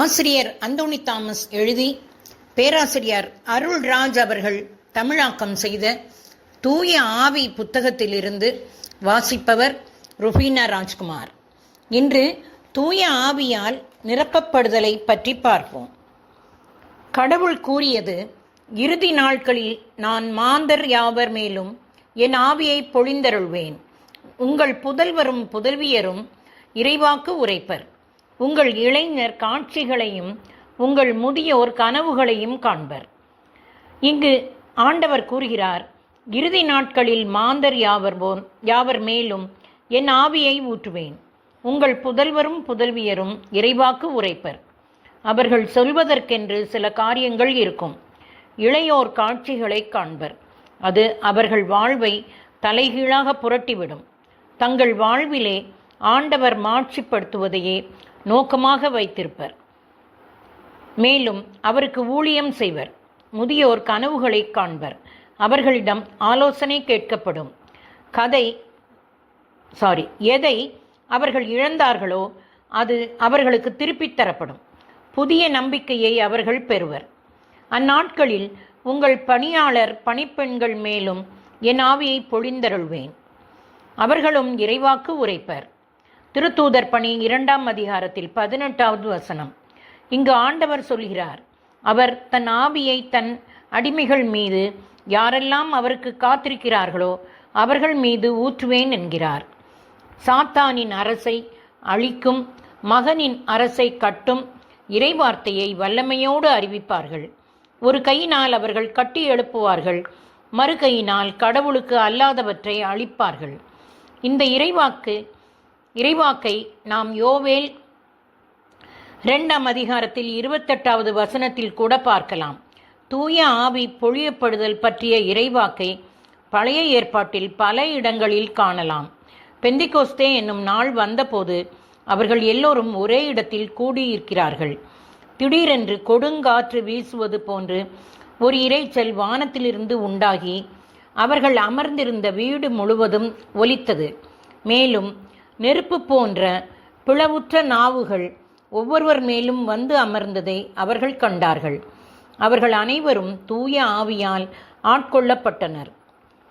ஆசிரியர் அந்தோணி தாமஸ் எழுதி பேராசிரியர் அருள்ராஜ் அவர்கள் தமிழாக்கம் செய்த தூய ஆவி புத்தகத்திலிருந்து வாசிப்பவர் ருபீனா ராஜ்குமார். இன்று தூய ஆவியால் நிரப்பப்படுதலை பற்றி பார்ப்போம். கடவுள் கூறியது இறுதி நாட்களில் நான் மாந்தர் யாவர் மேலும் என் ஆவியை பொழிந்தருள்வேன். உங்கள் புதல்வரும் புதல்வியரும் இறைவாக்கு உரைப்பர். உங்கள் இளைஞர் காட்சிகளையும் உங்கள் முதியோர் கனவுகளையும் காண்பர். இங்கு ஆண்டவர் கூறுகிறார் இறுதி நாட்களில் மாந்தர் யாவர் போன் யாவர் மேலும் என் ஆவியை ஊற்றுவேன் உங்கள் புதல்வரும் புதல்வியரும் இறைவாக்கு உரைப்பர். அவர்கள் சொல்வதற்கென்று சில காரியங்கள் இருக்கும். இளையோர் காட்சிகளை காண்பர். அது அவர்கள் வாழ்வை தலைகீழாக புரட்டிவிடும். தங்கள் வாழ்விலே ஆண்டவர் மாட்சிப்படுத்துவதையே நோக்கமாக வைத்திருப்பர். மேலும் அவருக்கு ஊழியம் செய்வர். முதியோர் கனவுகளை காண்பர். அவர்களிடம் ஆலோசனை கேட்கப்படும். கதை சாரி எதை அவர்கள் இழந்தார்களோ அது அவர்களுக்கு திருப்பித் தரப்படும். புதிய நம்பிக்கையை அவர்கள் பெறுவர். அந்நாட்களில் உங்கள் பணியாளர் பணிப்பெண்கள் மேலும் என் ஆவியை பொழிந்தருள்வேன். அவர்களும் இறைவாக்கு உரைப்பர். திருத்தூதர் பணி இரண்டாம் அதிகாரத்தில் பதினெட்டாவது வசனம். இங்கு ஆண்டவர் சொல்கிறார் அவர் தன் ஆவியை தன் அடிமைகள் மீது யாரெல்லாம் அவருக்கு காத்திருக்கிறார்களோ அவர்கள் மீது ஊற்றுவேன் என்கிறார். சாத்தானின் அரசை அழிக்கும் மகனின் அரசை கட்டும் இறைவார்த்தையை வல்லமையோடு அறிவிப்பார்கள். ஒரு கையினால் அவர்கள் கட்டி எழுப்புவார்கள் மறு கையினால் கடவுளுக்கு அல்லாதவற்றை அழிப்பார்கள். இந்த இறைவாக்கு இறைவாக்கை நாம் யோவேல் இரண்டாம் அதிகாரத்தில் இருபத்தெட்டாவது வசனத்தில் கூட பார்க்கலாம். தூய ஆவி பொழியப்படுதல் பற்றிய இறைவாக்கை பழைய ஏற்பாட்டில் பல இடங்களில் காணலாம். பெந்திகோஸ்தே என்னும் நாள் வந்தபோது அவர்கள் எல்லோரும் ஒரே இடத்தில் கூடியிருக்கிறார்கள். திடீரென்று கொடுங்காற்று வீசுவது போன்று ஒரு இரைச்சல் வானத்திலிருந்து உண்டாகி அவர்கள் அமர்ந்திருந்த வீடு முழுவதும் ஒலித்தது. மேலும் நெருப்பு போன்ற பிளவுற்ற நாவுகள் ஒவ்வொருவர் மேலும் வந்து அமர்ந்ததை அவர்கள் கண்டார்கள். அவர்கள் அனைவரும் தூய ஆவியால் ஆட்கொள்ளப்பட்டனர்.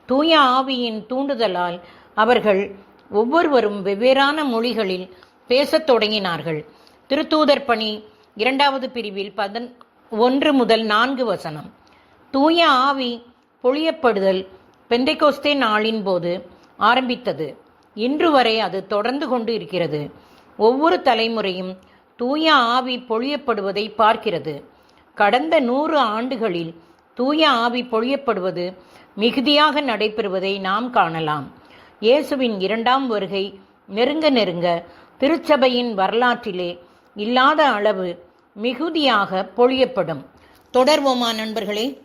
தூய ஆவியின் தூண்டுதலால் அவர்கள் ஒவ்வொருவரும் வெவ்வேறான மொழிகளில் பேசத் தொடங்கினார்கள். திருத்தூதர் பணி இரண்டாவது பிரிவில் பதன் ஒன்று முதல் நான்கு வசனம். தூய ஆவி பொழியப்படுதல் பெந்தைகோஸ்தே நாளின் போது ஆரம்பித்தது. இன்று வரை அது தொடர்ந்து கொண்டு இருக்கிறது. ஒவ்வொரு தலைமுறையும் தூய ஆவி பொழியப்படுவதை பார்க்கிறது. கடந்த நூறு ஆண்டுகளில் தூய ஆவி பொழியப்படுவது மிகுதியாக நடைபெறுவதை நாம் காணலாம். இயேசுவின் இரண்டாம் வருகை நெருங்க நெருங்க திருச்சபையின் வரலாற்றிலே இல்லாத அளவு மிகுதியாக பொழியப்படும். தொடர்வோமா நண்பர்களே?